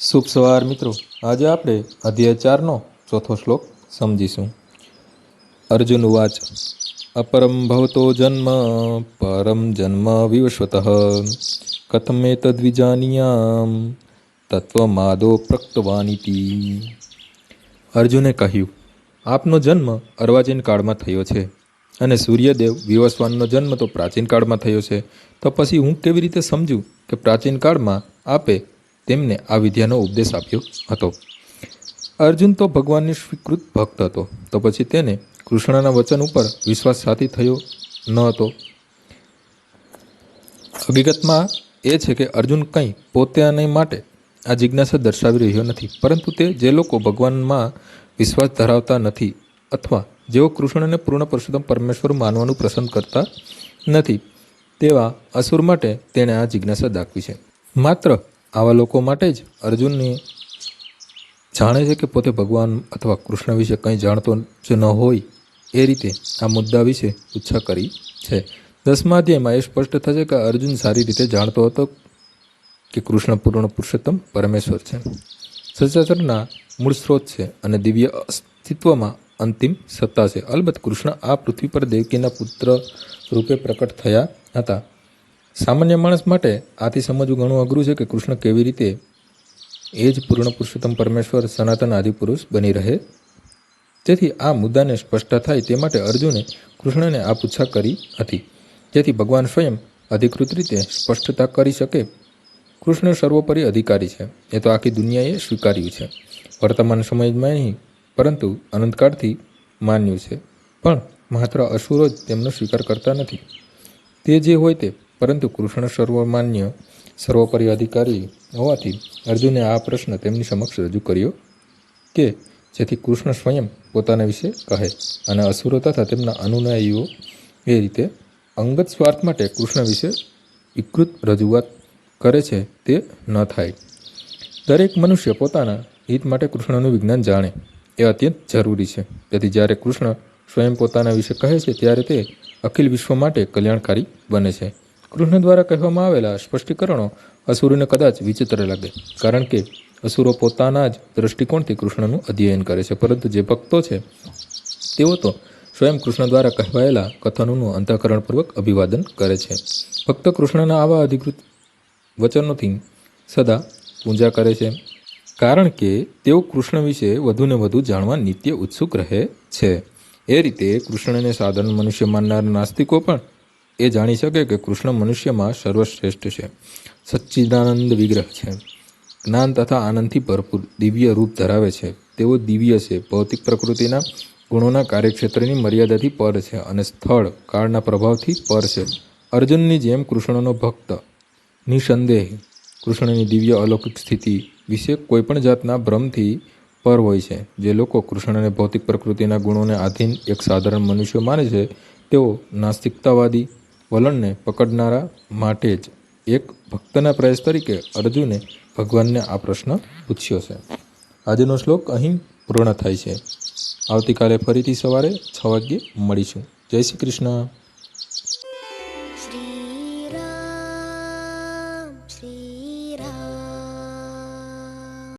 શુભ સવાર મિત્રો. આજે આપણે અધ્યાય ચારનો ચોથો શ્લોક સમજીશું. અર્જુન વાચ અપરમ ભવતો જન્મ, પરમ જન્મ વિવશ્વત. કથમે તદ્વિજાનીયામ, તત્વમાદો પ્રક્તવાનીતી. અર્જુને કહ્યું, આપનો જન્મ અર્વાચીન કાળમાં થયો છે અને સૂર્યદેવ વિવસ્વાનનો જન્મ તો પ્રાચીન કાળમાં થયો છે. તો પછી હું કેવી રીતે સમજું કે પ્રાચીન કાળમાં આપે તેમને આ વિદ્યાનો ઉપદેશ આપ્યો હતો. અર્જુન તો ભગવાનની સ્વીકૃત ભક્ત હતો. તો પછી તેને કૃષ્ણના વચન ઉપર વિશ્વાસ સાથી થયો ન હતો. હકીકતમાં એ છે કે અર્જુન કંઈ પોતાને માટે આ જિજ્ઞાસા દર્શાવી રહ્યો નથી. પરંતુ તે જે લોકો ભગવાનમાં વિશ્વાસ ધરાવતા નથી અથવા જેઓ કૃષ્ણને પૂર્ણ પુરુષોત્તમ પરમેશ્વર માનવાનું પસંદ કરતા નથી, તેવા અસુર માટે તેણે આ જિજ્ઞાસા દાખવી છે. માત્ર આવા લોકો માટે જ અર્જુનને જાણે છે કે પોતે ભગવાન અથવા કૃષ્ણ વિશે કંઈ જાણતો જ ન હોય એ રીતે આ મુદ્દા વિશે ઉચ્છા કરી છે. દસમા અધ્યાયમાં એ સ્પષ્ટ થશે કે અર્જુન સારી રીતે જાણતો હતો કે કૃષ્ણ પૂર્ણ પુરુષોત્તમ પરમેશ્વર છે. સચરાચરના મૂળ સ્ત્રોત છે અને દિવ્ય અસ્તિત્વમાં અંતિમ સત્તા છે. અલબત્ત કૃષ્ણ આ પૃથ્વી પર દેવકીના પુત્ર રૂપે પ્રકટ થયા હતા. સામાન્ય માણસ માટે આથી સમજવું ઘણું અઘરું છે કે કૃષ્ણ કેવી રીતે એ જ પૂર્ણ પુરુષોત્તમ પરમેશ્વર, સનાતન આદિપુરુષ બની રહે. તેથી આ મુદ્દાને સ્પષ્ટ થાય તે માટે અર્જુને કૃષ્ણને આ પૂછા કરી હતી. જેથી ભગવાન સ્વયં અધિકૃત રીતે સ્પષ્ટતા કરી શકે. કૃષ્ણ સર્વોપરી અધિકારી છે. એ તો આખી દુનિયાએ સ્વીકાર્યું છે. વર્તમાન સમયમાં નહીં, પરંતુ અનંતકાળથી માન્યું છે. પણ માત્ર અસુરો જ તેમનો સ્વીકાર કરતા નથી. તે જે હોય તે પરંતુ કૃષ્ણ સર્વમાન્ય, સર્વોપરી અધિકારી હોવાથી અર્જુને આ પ્રશ્ન તેમની સમક્ષ રજૂ કર્યો કે જેથી કૃષ્ણ સ્વયં પોતાના વિશે કહે અને અસુરો તથા તેમના અનુયાયીઓ એ રીતે અંગત સ્વાર્થ માટે કૃષ્ણ વિશે વિકૃત રજૂઆત કરે છે તે ન થાય. દરેક મનુષ્ય પોતાના હિત માટે કૃષ્ણનું વિજ્ઞાન જાણે એ અત્યંત જરૂરી છે. તેથી જ્યારે કૃષ્ણ સ્વયં પોતાના વિશે કહે છે, ત્યારે તે અખિલ વિશ્વ માટે કલ્યાણકારી બને છે. કૃષ્ણ દ્વારા કહેવામાં આવેલા સ્પષ્ટીકરણો અસુરોને કદાચ વિચિત્ર લાગે, કારણ કે અસુરો પોતાના જ દ્રષ્ટિકોણથી કૃષ્ણનું અધ્યયન કરે છે. પરંતુ જે ભક્તો છે, તેઓ તો સ્વયં કૃષ્ણ દ્વારા કહેવાયેલા કથનોનું અંતઃકરણપૂર્વક અભિવાદન કરે છે. ભક્ત કૃષ્ણના આવા અધિકૃત વચનોથી સદા પૂજા કરે છે, કારણ કે તેઓ કૃષ્ણ વિશે વધુને વધુ જાણવા નિત્ય ઉત્સુક રહે છે. એ રીતે કૃષ્ણને સાધારણ મનુષ્ય માનનાર નાસ્તિકો પણ એ જાણી શકે કે કૃષ્ણ મનુષ્યમાં સર્વશ્રેષ્ઠ છે. સચ્ચિદાનંદ વિગ્રહ છે. જ્ઞાન તથા આનંદથી ભરપૂર દિવ્ય રૂપ ધરાવે છે. તેઓ દિવ્ય છે. ભૌતિક પ્રકૃતિના ગુણોના કાર્યક્ષેત્રની મર્યાદાથી પર છે અને સ્થળ કાળના પ્રભાવથી પર છે. અર્જુનની જેમ કૃષ્ણનો ભક્ત નિસંદેહ. કૃષ્ણની દિવ્ય અલૌકિક સ્થિતિ વિશે કોઈપણ જાતના ભ્રમથી પર હોય છે. જે લોકો કૃષ્ણને ભૌતિક પ્રકૃતિના ગુણોને આધીન એક સાધારણ મનુષ્ય માને છે, તેઓ નાસ્તિકતાવાદી વલણને પકડનારા માટે જ એક ભક્તના પ્રયાસ તરીકે અર્જુને ભગવાનને આ પ્રશ્ન પૂછ્યો છે. આજનો શ્લોક અહીં પૂર્ણ થાય છે. આવતીકાલે ફરીથી સવારે છ વાગ્યે મળીશું. જય શ્રી કૃષ્ણ. શ્રી રામ શ્રી રામ.